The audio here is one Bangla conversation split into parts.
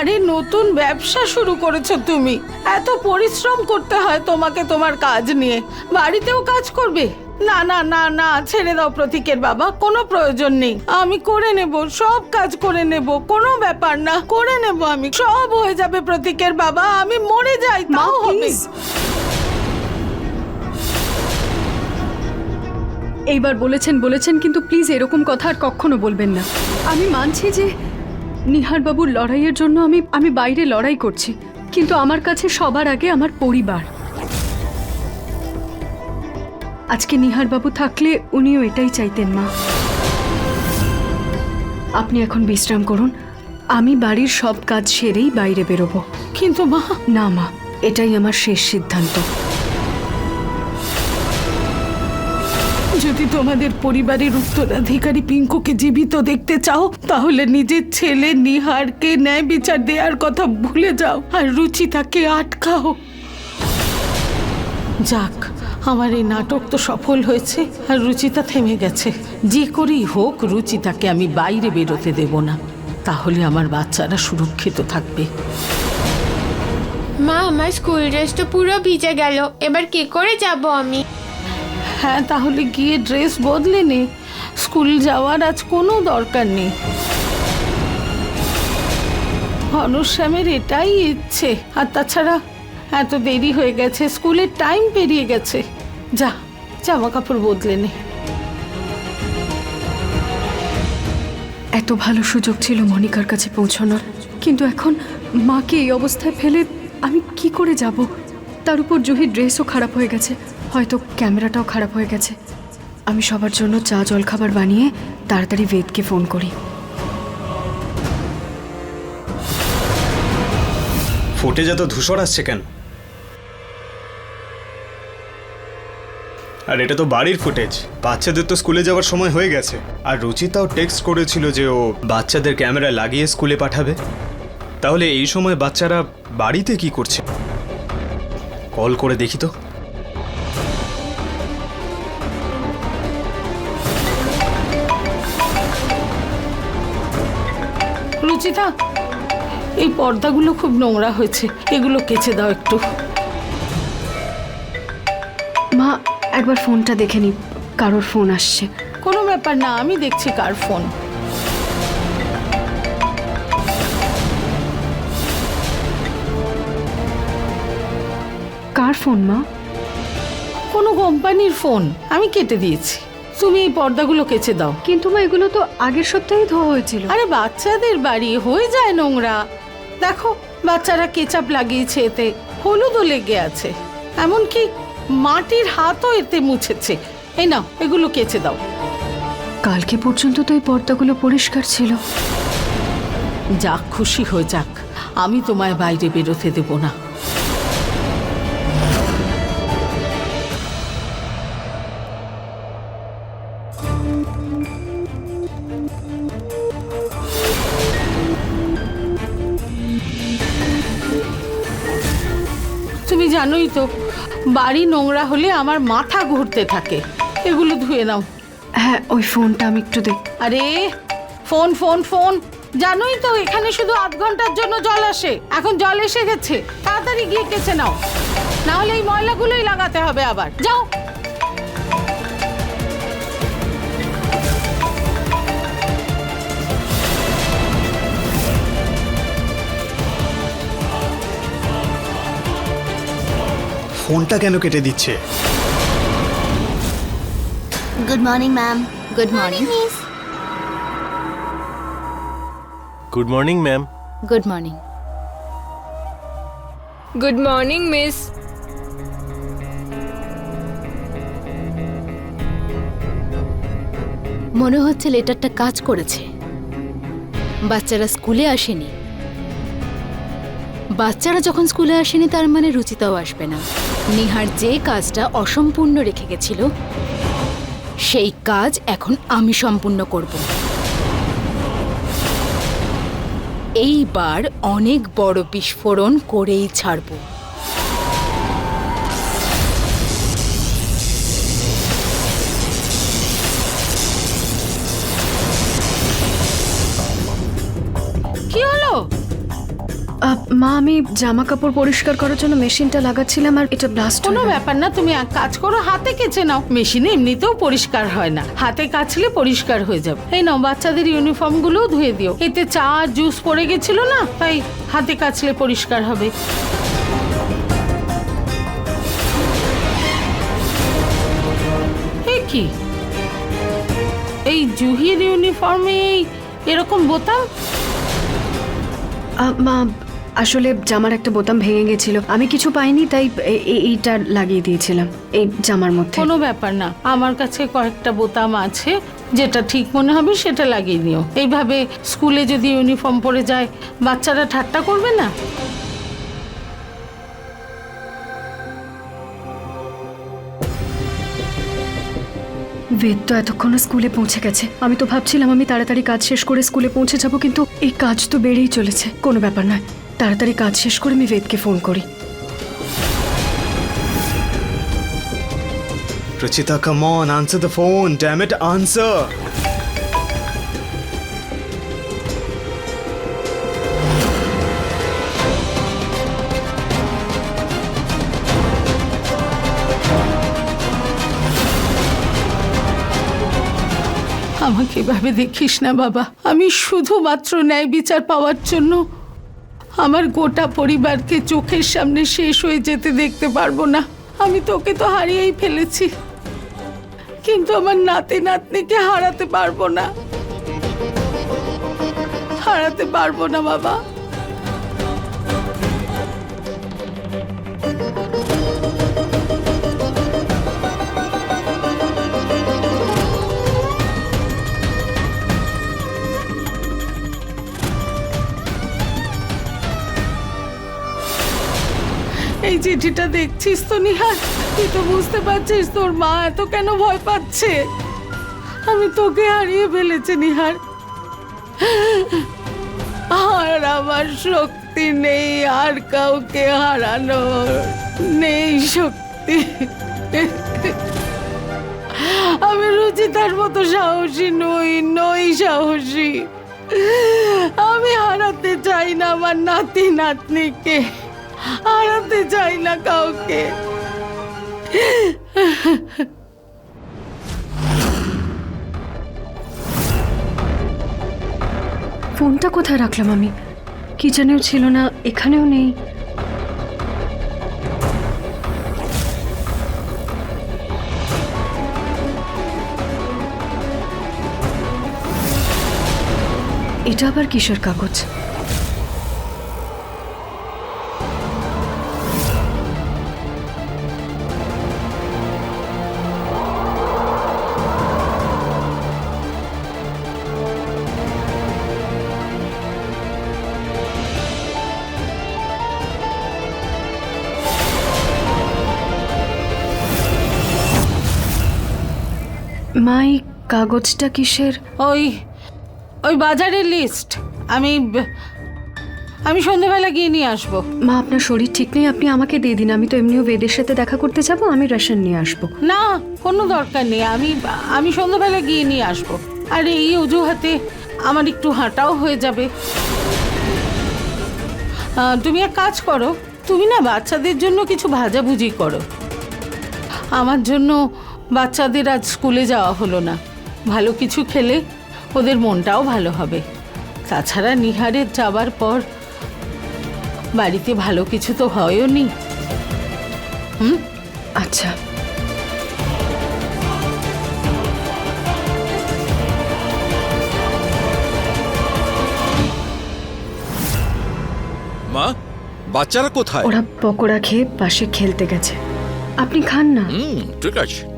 আরে নতুন ব্যবসা শুরু করেছ তুমি। এত পরিশ্রম করতে হয় তোমাকে তোমার কাজ নিয়ে। বাড়িতেও কাজ করবে? না না না না ছেড়ে দাও প্রতীকের বাবা কোনো প্রয়োজন নেই। আমি করে নেব সব কাজ করে নেব কোনো ব্যাপার না করে নেব আমি। সব হয়ে যাবে প্রতীকের বাবা আমি মরে যাই তাও হবে। এইবার বলেছেন বলেছেন কিন্তু প্লিজ এরকম কথা আর কখনো বলবেন না। আমি মানছি যে নিহার বাবুর লড়াইয়ের জন্য আমি আমি বাইরে লড়াই করছি কিন্তু আমার কাছে সবার আগে আমার পরিবার। আজকে নিহার বাবু থাকলে উনিও এটাই চাইতেন মা। আপনি এখন বিশ্রাম করুন আমি বাড়ির সব কাজ সেরেই বাইরে বেরোবো। কিন্তু মা! না মা এটাই আমার শেষ সিদ্ধান্ত। তোমাদের পরিবারের উত্তরাধিকারী পিঙ্কুকে জীবিত দেখতে চাও, তাহলে নিজের ছেলে নিহারকে ন্যায় বিচার দেওয়ার কথা ভুলে যাও আর রুচিতাকে আটকাও। যাক, আমার এই নাটক তো সফল হয়েছে আর রুচিতা থেমে গেছে। যে করেই হোক রুচিতাকে আমি বাইরে বেরোতে দেব না, তাহলে আমার বাচ্চারা সুরক্ষিত থাকবে। মা, আমার স্কুল ড্রেস তো পুরো ভিজে গেল। এবার কি করে যাব আমি? হ্যাঁ তাহলে গিয়ে ড্রেস বদলে নে। স্কুল যাওয়ার আজ কোনো দরকার নেই। ঘনশ্যামের এটাই ইচ্ছে। আর তাছাড়া এত দেরি হয়ে গেছে, স্কুলের টাইম পেরিয়ে গেছে। যা জামা কাপড় বদলে নে। এত ভালো সুযোগ ছিল মনিকার কাছে পৌঁছানোর। কিন্তু এখন মাকে এই অবস্থায় ফেলে আমি কি করে যাব? তার উপর জহির ড্রেসও খারাপ হয়ে গেছে। হয়তো ক্যামেরাটাও খারাপ হয়ে গেছে। আমি সবার জন্য চা জল খাবার বানিয়ে তাড়াতাড়ি বেদকে ফোন করি। ফুটে যত ধূসর আসছে কেন? আর এটা তো বাড়ির ফুটেজ। বাচ্চাদের তো স্কুলে যাওয়ার সময় হয়ে গেছে। আর রুচিতাও টেক্সট করেছিল যে ও বাচ্চাদের ক্যামেরা লাগিয়ে স্কুলে পাঠাবে। তাহলে এই সময় বাচ্চারা বাড়িতে কি করছে? কল করে দেখি তো। রুচিতা এই পর্দাগুলো খুব নোংরা হয়েছে। এগুলো কেচে দাও একটু। মা একবার ফোনটা দেখে নি কারোর ফোন আসছে। কোনো ব্যাপার না আমি দেখছি কার ফোন। কার ফোন মা? কোনো কোম্পানির ফোন আমি কেটে দিয়েছি। তুমি এই পর্দাগুলো কেচে দাও। কিন্তু মা এগুলো তো আগের সপ্তাহে ধোয়া হয়েছিল। আরে বাচ্চাদের বাড়ি হয়ে যায় নোংরা। দেখো বাচ্চারা কেচাপ লাগিয়েছে এতে হলুদও লেগে আছে। এমনকি মাটির হাতও এতে মুছেছে। এই নাও এগুলো কেচে দাও। কালকে পর্যন্ত তো এই পর্দাগুলো পরিষ্কার ছিল। যাক খুশি হয়ে যাক। আমি তোমায় বাইরে বেরোতে দেব না। জানোই তো বাড়ি নোংরা হলে আমার মাথা ঘুরতে থাকে। এগুলো ধুয়ে নাও। হ্যাঁ ওই ফোনটা আমি একটু দেখ আরে ফোন ফোন ফোন। জানোই তো এখানে শুধু আধ ঘণ্টার জন্য জল আসে। এখন জল এসে গেছে তাড়াতাড়ি গিয়ে কেছে নাও। না হলে এই ময়লাগুলোই লাগাতে হবে আবার। যাও। ফোনটা কেন কেটে দিচ্ছে? Good morning, ma'am. Good morning Miss. Good morning ma'am good morning good morning miss মনে হচ্ছে লেটারটা কাজ করেছে। বাচ্চারা স্কুলে আসেনি। বাচ্চারা যখন স্কুলে আসেনি তার মানে রুচিতাও আসবে না। নিহার যে কাজটা অসম্পূর্ণ রেখে গেছিল, সেই কাজ এখন আমি সম্পূর্ণ করব। এইবার অনেক বড় বিস্ফোরণ করেই ছাড়বো। মা আমি জামা কাপড় পরিষ্কার করার জন্য মেশিনটা লাগাচ্ছিলাম আর এটা ব্লাস্ট কোনো ব্যাপার না তুমি এক কাজ করো হাতে কেচে নাও। মেশিনে এমনিতেও পরিষ্কার হয় না। হাতে কাচলে পরিষ্কার হয়ে যাবে। এই নাও বাচ্চাদের ইউনিফর্ম গুলোও ধুয়ে দিও। এতে চা জুস পড়ে গেছিল না? তাই হাতে কাচলে পরিষ্কার হবে। কি? এই জুহির ইউনিফর্মে এরকম বোতাম? মা আসলে জামার একটা বোতাম ভেঙে গেছিল। আমি কিছু পাইনি তাই এইটা লাগিয়ে দিয়েছিলাম এই জামার মধ্যে। কোনো ব্যাপার না আমার কাছে কয়েকটা বোতাম আছে যেটা ঠিক মনে হবে সেটা লাগিয়ে নিও এইভাবে স্কুলে যদি ইউনিফর্ম পরে যায় বাচ্চারা ঠাট্টা করবে না? বেদ তো এতক্ষণ স্কুলে পৌঁছে গেছে। আমি তো ভাবছিলাম আমি তাড়াতাড়ি কাজ শেষ করে স্কুলে পৌঁছে যাব কিন্তু এই কাজ তো বেড়েই চলেছে। কোনো ব্যাপার নয়। তাড়াতাড়ি কাজ শেষ করে আমি বেদকে ফোন করি Ruchita, come on, answer the phone. Damn it, answer. আমাকে এভাবে দেখিস না বাবা আমি শুধুমাত্র ন্যায় বিচার পাওয়ার জন্য আমার গোটা পরিবারকে চোখের সামনে শেষ হয়ে যেতে দেখতে পারব না। আমি তোকে তো হারিয়েই ফেলেছি। কিন্তু আমার নাতি নাতনিকে হারাতে পারব না। হারাতে পারব না, বাবা। চিঠিটা দেখছিস তো নিহার তুই তো বুঝতে পারছিস তোর মা এত কেন ভয় পাচ্ছে? আমি তোকে হারিয়ে ফেলেছি নিহার আর আমার শক্তি নেই, আর কাউকে হারানো নেই শক্তি। আমি রুচিতার মতো সাহসী নই নই সাহসী। আমি হারাতে চাই না আমার নাতি নাতনিকে হারাতে চাই না কাউকে। ফোনটা কোথায় রাখলাম আমি? কিচেনেও ছিল না, এখানেও নেই। এটা আবার কিসের কাগজ? মাই কাগজটা কিসের? ওই ওই বাজারের লিস্ট আমি আমি সন্ধ্যেবেলা গিয়ে নিয়ে আসব। মা আপনার শরীর ঠিক নেই আপনি আমাকে দিয়ে দিন। আমি তো এমনিও বেদের সাথে দেখা করতে যাব আমি রেশন নিয়ে আসব। না কোনো দরকার নেই। আমি আমি সন্ধ্যাবেলা গিয়ে নিয়ে আসব। আর এই অজুহাতে আমার একটু হাঁটাও হয়ে যাবে। তুমি এক কাজ করো তুমি না বাচ্চাদের জন্য কিছু ভাজাভুজি করো। আমার জন্য বাচ্চাদের আজ স্কুলে যাওয়া হলো না। ভালো কিছু খেলে ওদের মনটাও ভালো হবে। তাছাড়া নিহারের যাবার পর বাড়িতে ভালো কিছু তো হয়ও নি। হুম? আচ্ছা। মা বাচ্চারা কোথায়? ওরা পকোড়া খেয়ে পাশে খেলতে গেছে। আপনি খান না। হুম ঠিক আছে।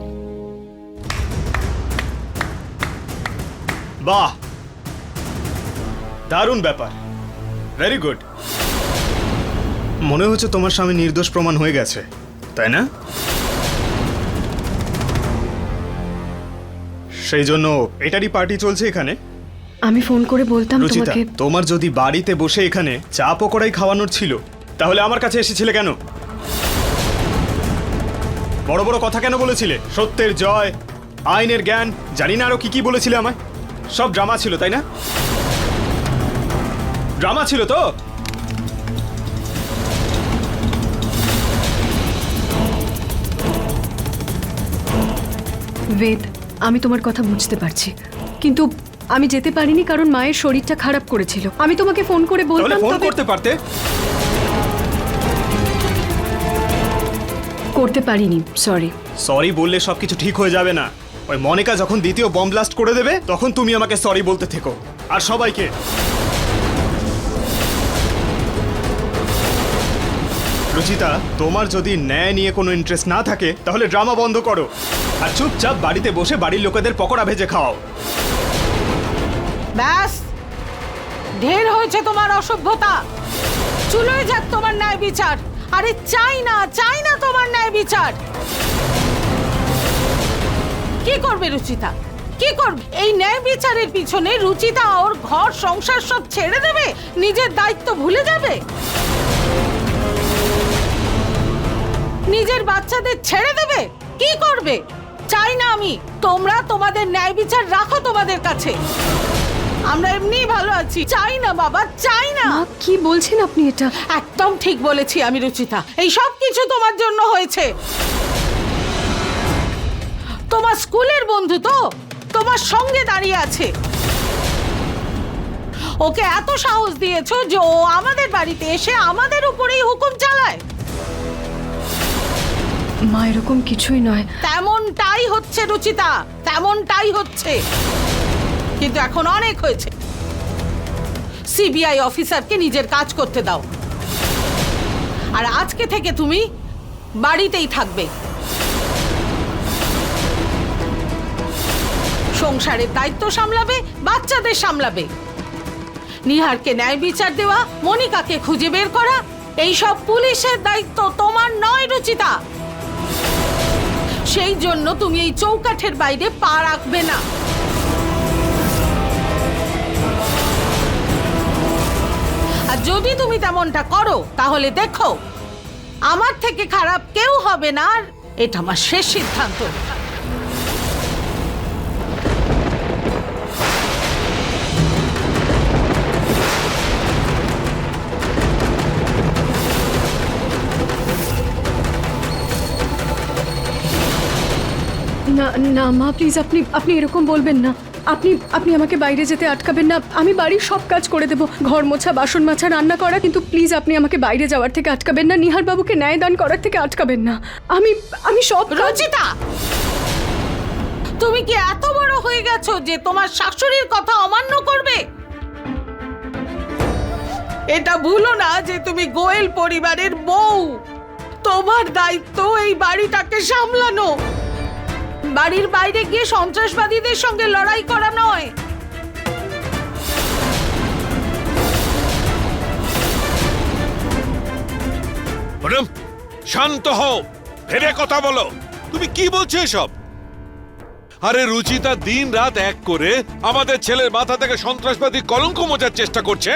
বাহ। দারুণ ব্যাপার। ভেরি গুড মনে হচ্ছে তোমার স্বামী নির্দোষ প্রমাণ হয়ে গেছে তাই না? সেই জন্য এটারই পার্টি চলছে এখানে। আমি ফোন করে বলতাম রুচিতা তোমাকে। তোমার যদি বাড়িতে বসে এখানে চা পকোড়াই খাওয়ানোর ছিল তাহলে আমার কাছে এসেছিলে কেন? বড় বড় কথা কেন বলেছিলে? সত্যের জয় আইনের জ্ঞান জানি না আরও কি কি বলেছিলে আমায়। সব ড্রামা ছিল তাই না? ড্রামা ছিল তো? বেদ আমি তোমার কথা বুঝতে পারছি। কিন্তু আমি যেতে পারিনি কারণ মায়ের শরীরটা খারাপ করেছিল। আমি তোমাকে ফোন করে বললাম ফোন করতে পারতে? করতে পারিনি সরি সরি বললে সবকিছু ঠিক হয়ে যাবে না। ওই মনিকা যখন দ্বিতীয় বম ব্লাস্ট করে দেবে, তখন তুমি আমাকে সরি বলতে থেকো। আর সবাইকে রুচিতা, তোমার যদি ন্যায় নিয়ে কোনো ইন্টারেস্ট না থাকে, তাহলে ড্রামা বন্ধ করো। আর চুপচাপ বাড়িতে বসে বাড়ির লোকেদের পকোড়া ভেজে খাও। ব্যাস! ঢের হয়েছে তোমার অসভ্যতা। চুলোয় যাক তোমার ন্যায় বিচার। আরে চাই না চাই না তোমার ন্যায় বিচার। কি করবে রুচিতা? কি করবে? এই ন্যায় বিচারের পিছনে রুচিতা ওর ঘর সংসার সব ছেড়ে দেবে? নিজের দায়িত্ব ভুলে যাবে? নিজের বাচ্চাদের ছেড়ে দেবে? কি করবে? চাই না আমি তোমরা তোমাদের ন্যায় বিচার রাখো তোমাদের কাছে। আমরা এমনি ভালো আছি। চাই না বাবা চাই না। কি বলছেন আপনি এটা? একদম ঠিক বলেছি আমি রুচিতা। এই সব কিছু তোমার জন্য হয়েছে। তোমার স্কুলের বন্ধু তো? তোমার সঙ্গে দাঁড়িয়ে আছে। ওকে এত সাহস দিয়েছ যে ও আমাদের বাড়িতে এসে আমাদের উপরেই হুকুম চালায়। মা এরকম কিছুই নয়। তেমনটাই হচ্ছে রুচিতা তেমনটাই হচ্ছে। কিন্তু এখন অনেক হয়েছে। সিবিআই অফিসারকে নিজের কাজ করতে দাও। আর আজকে থেকে তুমি বাড়িতেই থাকবে। সংসারের দায়িত্ব সামলাবে, বাচ্চাদের সামলাবে। নিহারকে ন্যায় বিচার দেওয়া, মনিকাকে খুঁজে বের করা, এইসব পুলিশের দায়িত্ব তোমার নয়, রুচিতা। সেই জন্য তুমি এই চৌকাঠের বাইরে পা রাখবে না। আর যদি তুমি তেমনটা করো, তাহলে দেখো, আমার থেকে খারাপ কেউ হবে না, আর এটা আমার শেষ সিদ্ধান্ত। না মা প্লিজ আপনি আপনি এরকম বলবেন না। আপনি আপনি আমাকে বাইরে যেতে আটকাবেন না। আমি বাড়ির সব কাজ করে দেবো। ঘর মোছা, বাসন মাছা, রান্না করা, কিন্তু প্লিজ আপনি আমাকে বাইরে যাওয়ার থেকে আটকাবেন না। নিহার বাবুকে ন্যায় দান করার থেকে আটকাবেন না। আমি আমি সব রচিতা! তুমি কি এত বড় হয়ে গেছো যে তোমার শাশুড়ির কথা অমান্য করবে? এটা ভুলো না যে তুমি গোয়েল পরিবারের বউ। তোমার দায়িত্ব এই বাড়িটাকে সামলানো। বাড়ির বাইরে গিয়ে সন্ত্রাসবাদীদের সঙ্গে লড়াই করা নয়। ম্যাডাম শান্ত হও। ভেবে কথা বলো। তুমি কি বলছো এসব? আরে রুচিতা দিন রাত এক করে আমাদের ছেলের মাথা থেকে সন্ত্রাসবাদী কলঙ্ক মোচার চেষ্টা করছে।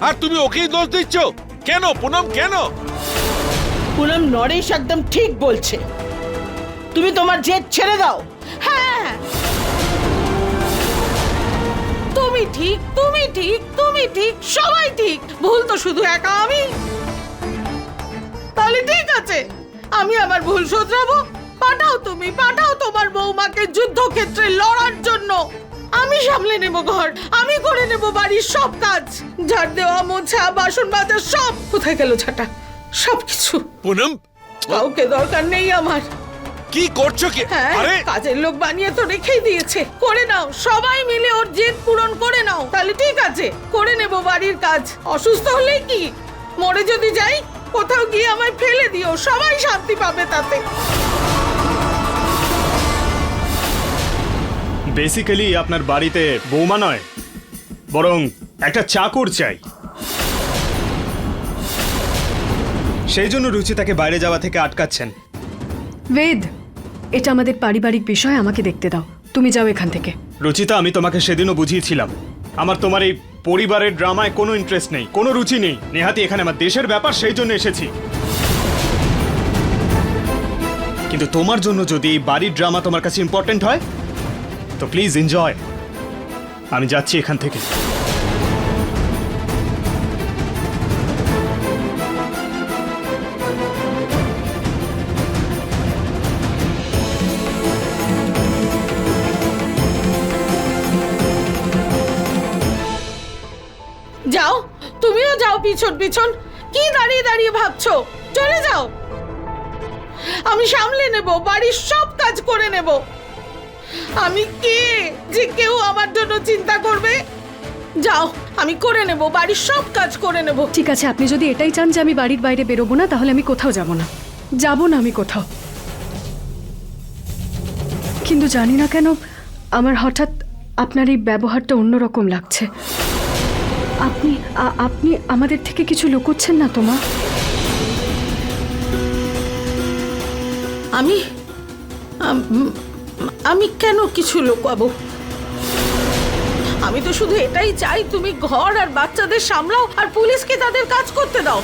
আর তুমি ওকেই দোষ দিচ্ছ? কেন? পুনম কেন? পুনম নরেশ একদম ঠিক বলছে। তুমি তোমার জেদ ছেড়ে দাও। হ্যাঁ। তুমি ঠিক তুমি ঠিক তুমি ঠিক সবাই ঠিক। ভুল তো শুধু একা আমি। তাহলে ঠিক আছে আমি আমার ভুল শোধরাবো। পাঠাও তুমি পাঠাও তোমার বৌমাকে যুদ্ধক্ষেত্রে লড়ার জন্য। আমি সামলে নেব ঘর আমি করে নেব বাড়ির সব কাজ। ঝাড় দেওয়া মোছা বাসন মাজা সব। কোথায় গেল ছাটা সব কিছু পুনম? কাউকে দরকার নেই আমার। কি করছ কি? হ্যাঁ আরে! কাজের লোক বানিয়ে তো রেখেই দিয়েছে। করে নাও সবাই মিলে ওর জেদ পূরণ করে নাও। তাহলে ঠিক আছে করে নেব বাড়ির কাজ। অসুস্থ হলে কি? মরে যদি যাই কোথাও গিয়ে আমায় ফেলে দিও সবাই শান্তি পাবে তাতে। বেসিক্যালি আপনার বাড়িতে বৌমা নয় বরং একটা চাকর চাই। সেই জন্য রুচি তাকে বাইরে যাওয়া থেকে আটকাচ্ছেন। বেদ এটা আমাদের পারিবারিক বিষয়, আমাকে দেখতে দাও। তুমি যাও এখান থেকে। রুচিতা, আমি তোমাকে সেদিনও বুঝিয়েছিলাম। আমার তোমার এই পরিবারের ড্রামায় কোনো ইন্টারেস্ট নেই, কোনো রুচি নেই। নেহাতি এখানে আমার দেশের ব্যাপার সেই জন্য এসেছি। কিন্তু তোমার জন্য যদি এই বাড়ির ড্রামা তোমার কাছে ইম্পর্টেন্ট হয়, তো প্লিজ এনজয় আমি যাচ্ছি এখান থেকে। পিছন পিছন। কি দাঁড়িয়ে দাঁড়িয়ে ভাবছ? চলে যাও। আমি সামলে নেব, বাড়ির সব কাজ করে নেব। আমি কে যে কেউ আমার জন্য চিন্তা করবে? যাও, আমি করে নেব, বাড়ির সব কাজ করে নেব। ঠিক আছে, আপনি যদি এটাই চান যে আমি বাড়ির বাইরে বেরোবো না, তাহলে আমি কোথাও যাব না। যাব না আমি কোথাও। কিন্তু জানি না কেন, আমার হঠাৎ আপনার এই ব্যবহারটা অন্যরকম লাগছে। আপনি আপনি আমাদের থেকে কিছু লুকোচ্ছেন না তোমা আমি আমি কেন কিছু লুকাবো? আমি তো শুধু এটাই চাই, তুমি ঘর আর বাচ্চাদের সামলাও আর পুলিশকে তাদের কাজ করতে দাও।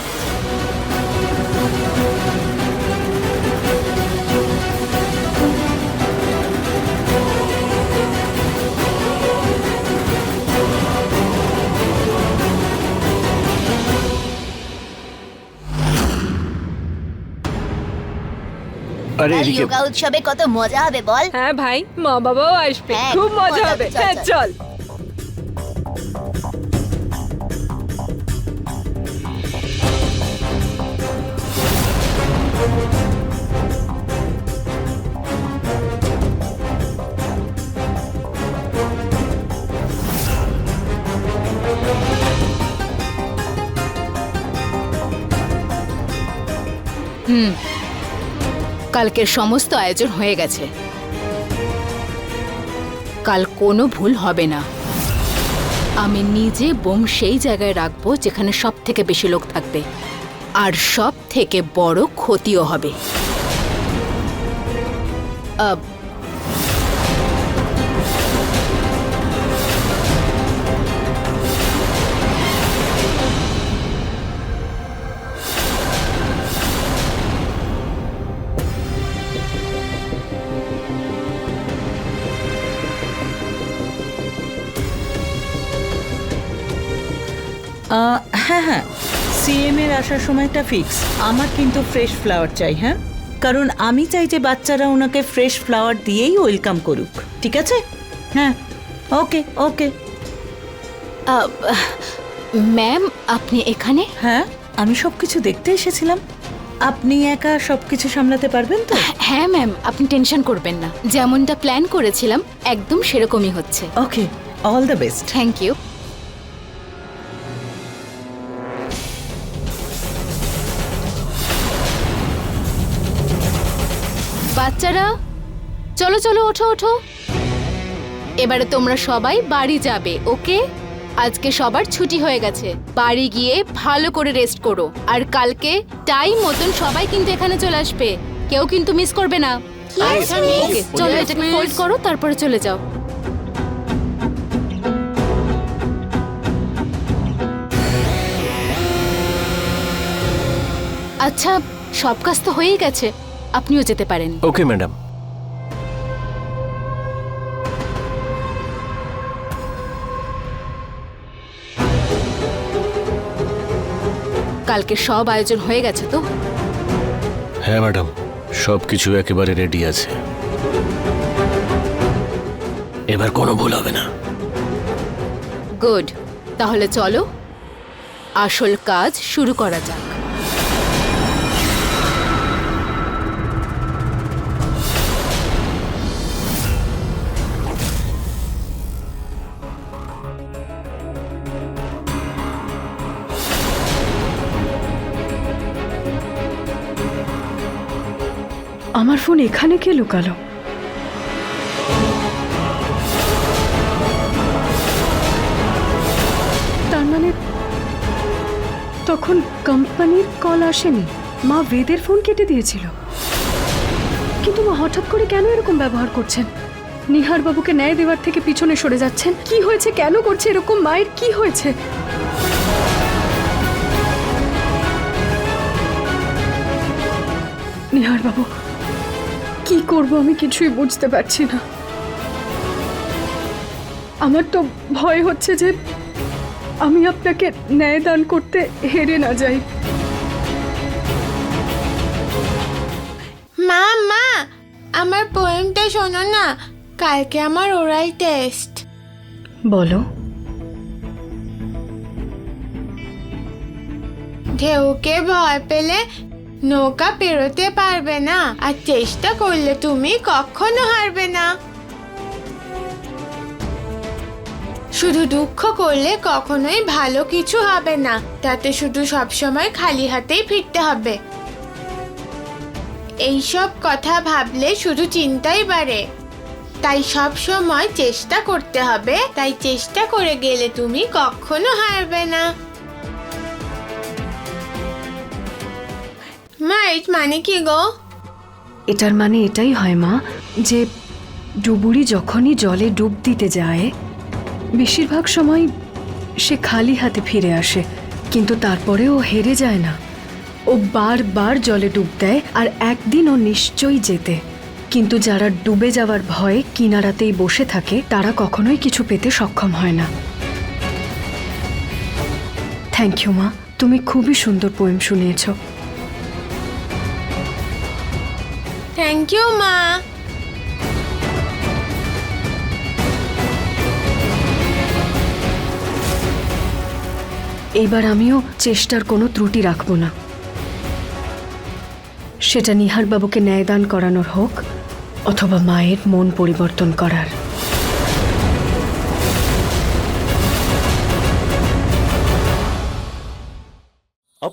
আরে আর এদিকে যোগা উৎসবে কত মজা হবে বল? হ্যাঁ ভাই মা বাবাও আসবে হ্যাঁ, খুব মজা মজা হবে হবে, চল, হ্যাঁ চল। চল। কালকের সমস্ত আয়োজন হয়ে গেছে। কাল কোনো ভুল হবে না। আমি নিজে বোম সেই জায়গায় রাখব যেখানে সব থেকে বেশি লোক থাকবে। আর সব থেকে বড় ক্ষতিও হবে। হ্যাঁ হ্যাঁ। সিএম এর আসার সময়টা ফিক্স আমার কিন্তু ফ্রেশ ফ্লাওয়ার চাই হ্যাঁ? কারণ আমি চাই যে বাচ্চারা ওনাকে ফ্রেশ ফ্লাওয়ার দিয়েই ওয়েলকাম করুক। ঠিক আছে? হ্যাঁ। ওকে ওকে ম্যাম আপনি এখানে? হ্যাঁ আমি সব কিছু দেখতে এসেছিলাম। আপনি একা সব কিছু সামলাতে পারবেন তো? হ্যাঁ ম্যাম আপনি টেনশন করবেন না। যেমনটা প্ল্যান করেছিলাম একদম সেরকমই হচ্ছে। Okay all the best thank you বাচ্চারা? চলো চলো ওঠো ওঠো। এবারে তোমরা সবাই বাড়ি যাবে ওকে? আজকে সবার ছুটি হয়ে গেছে। বাড়ি গিয়ে ভালো করে রেস্ট করো। আর কালকে টাইম মতন সবাই কিন্তু এখানে চলে আসবে। কেউ কিন্তু মিস করবে না। ওকে চলো এটাকে ফোল্ড করো তারপরে চলে যাও। আচ্ছা সব কাজ তো হয়েই গেছে। আপনিও যেতে পারেন। ওকে ম্যাডাম কালকে সব আয়োজন হয়ে গেছে তো? হ্যাঁ ম্যাডাম সব কিছু একেবারে রেডি আছে। এবার কোনো ভুল হবে না। গুড তাহলে চলো। আসল কাজ শুরু করা যাক। আমার ফোন এখানে কে লুকালো? তার মানে তখন কোম্পানির কল আসেনি। মা বেদের ফোন কেটে দিয়েছিল। কিন্তু মা হঠাৎ করে কেন এরকম ব্যবহার করছেন? নিহার বাবুকে ন্যায় দেওয়ার থেকে পিছনে সরে যাচ্ছেন। কি হয়েছে? কেন করছে? এরকম মায়ের কি হয়েছে? নিহার বাবু কি করব আমি কিছুই বুঝতে পারছি না। আমার তো ভয় হচ্ছে যে আমি আপনাকে ন্যায় দান করতে হেরে না যাই। মা মা আমার পোয়েমটা শোনো না। কালকে আমার ওরাল টেস্ট বলো। ঢেউকে ভয় পেলে নৌকা পেরোতে পারবে না, আর চেষ্টা করলে তুমি কখনো হারবে না। শুধু দুঃখ করলে কখনোই ভালো কিছু হবে না, তাতে শুধু সবসময় খালি হাতেই ফিরতে হবে। এইসব কথা ভাবলে শুধু চিন্তাই বাড়ে। তাই সব সময় চেষ্টা করতে হবে, তাই চেষ্টা করে গেলে তুমি কখনো হারবে না। মা, এর মানে কি গো? এটার মানে এটাই হয় মা, যে ডুবুরি যখনই জলে ডুব দিতে যায়, বেশিরভাগ সময় সে খালি হাতে ফিরে আসে, কিন্তু তারপরে ও হেরে যায় না। ও বারবার জলে ডুব দেয় আর একদিন ও নিশ্চয়ই যেতে। কিন্তু যারা ডুবে যাওয়ার ভয়ে কিনারাতেই বসে থাকে, তারা কখনোই কিছু পেতে সক্ষম হয় না। থ্যাংক ইউ মা, তুমি খুবই সুন্দর পোয়েম শুনিয়েছো। থ্যাংক ইউ মা এইবার আমিও চেষ্টার কোনো ত্রুটি রাখব না। সেটা নিহারবাবুকে ন্যায়দান করানোর হোক, অথবা মায়ের মন পরিবর্তন করার।